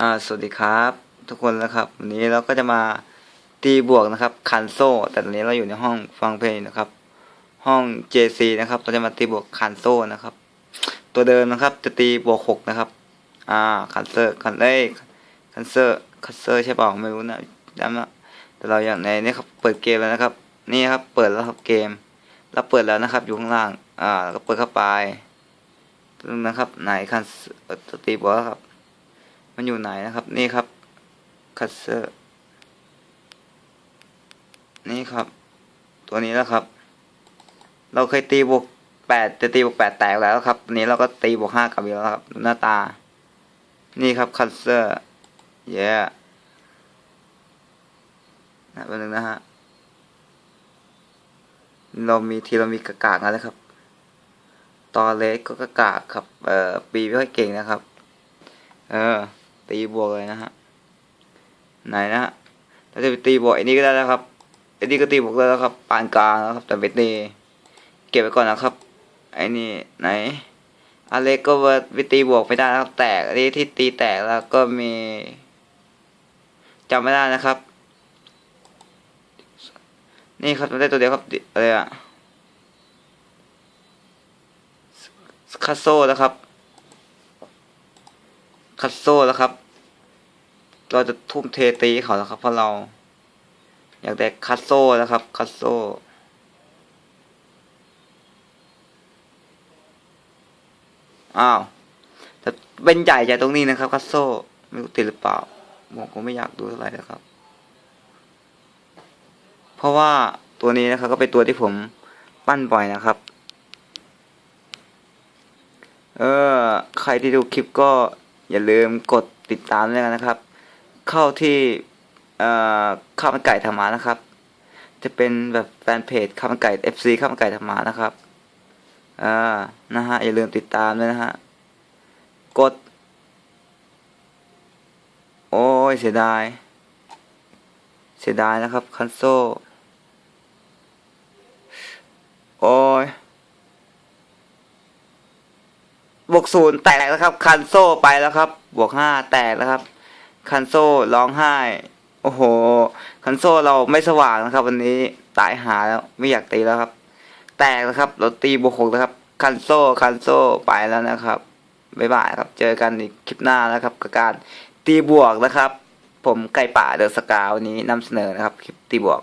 อ่าสวัสดีครับ ทุกคนนะครับวันนี้เราก็จะมาตีบวกนะครับคันโซแต่ตอนนี้เราอยู่ในห้องฟังเพลงนะครับ ห้อง JC นะครับเราจะมาตีบวกคันโซนะครับ ตัวเดิมนะครับจะตีบวกหกนะครับอ่าคันเซอร์คันเอ้คันเซอร์คันเซอร์ใช่เปล่าไม่รู้นะจำนะแต่เราอย่างในนี้ครับเปิดเกมแล้วนะครับ นี่ครับเปิดแล้วครับเกมเราเปิดแล้วนะครับอยู่ข้างล่างอ่าก็เปิดเข้าไปนะครับไหนคันตีบวกครับ มันอยู่ไหนนะครับ นี่ครับคัสเซอร์นี่ครับ ตัวนี้แล้วครับ เราเคยตีบวกแปดจะตีบวกแปดแตกแล้วครับนนี้เราก็ตีบวกห้ากลับอีกแล้วครับหน้าตา นี่ครับคัสเซอร์เย้นะเป็นหนึ่งนะฮะเรามีทีเรามีกากากแล้วครับ ตอเล็กก็กากากครับ เอ่อปีไม่ค่อยเก่งนะครับ เออ ตีบวกเลยนะฮะไหนนะฮะเราจะไปตีบวกไอ้นี่ก็ได้แล้วครับไอ้นี่ก็ตีบวกได้แล้วครับปานกลางแล้วครับ แต่ไปตีเก็บไว้ก่อนนะครับไอ้นี่ไหนอเล็กก็ไปตีบวกไม่ได้นะครับ แตกอันนี้ที่ตีแตกแล้วก็มีจำไม่ได้นะครับ นี่ครับได้ตัวเดียวครับอะไรอะคาโซนะครับ คัตโซ่แล้วครับ เราจะทุ่มเทตีเขาแล้วครับ เพราะเรา อยากได้คัตโซ่นะครับ คัตโซ่อ้าวแต่เป็นใหญ่ใหญ่ตรงนี้นะครับ คัตโซ่ไม่รู้ติดหรือเปล่าผมก็ไม่อยากดูเท่าไหร่นะครับ เพราะว่าตัวนี้นะครับ ก็เป็นตัวที่ผมปั้นบ่อยนะครับ เออ ใครที่ดูคลิปก็ อย่าลืมกดติดตามด้วยกันนะครับ เข้าที่เอ่อข้าวมันไก่ธรรมานะครับ จะเป็นแบบแฟนเพจข้าวมันไก่ FC ข้าวมันไก่ธรรมานะครับอ่านะฮะอย่าลืมติดตามด้วยนะฮะกด โอ้ยเสียดาย เสียดายนะครับคันโซโอ้ย บ วกศูนย์แตกแล้วครับ คันโซ่ไปแล้วครับ บวกห้าแตกแล้วครับ คันโซ่ร้องไห้ โอ้โห คันโซ่เราไม่สว่างนะครับ วันนี้ตายหาแล้วไม่อยากตีแล้วครับ แตกแล้วครับ เราตีบวกหกแล้วครับ คันโซ่คันโซ่ไปแล้วนะครับบ๊ายบายครับ เจอกันอีกคลิปหน้าแล้วครับ กับการตีบวกนะครับ ผมไก่ป่าเดอะสกาววันนี้นำเสนอนะครับ คลิปตีบวก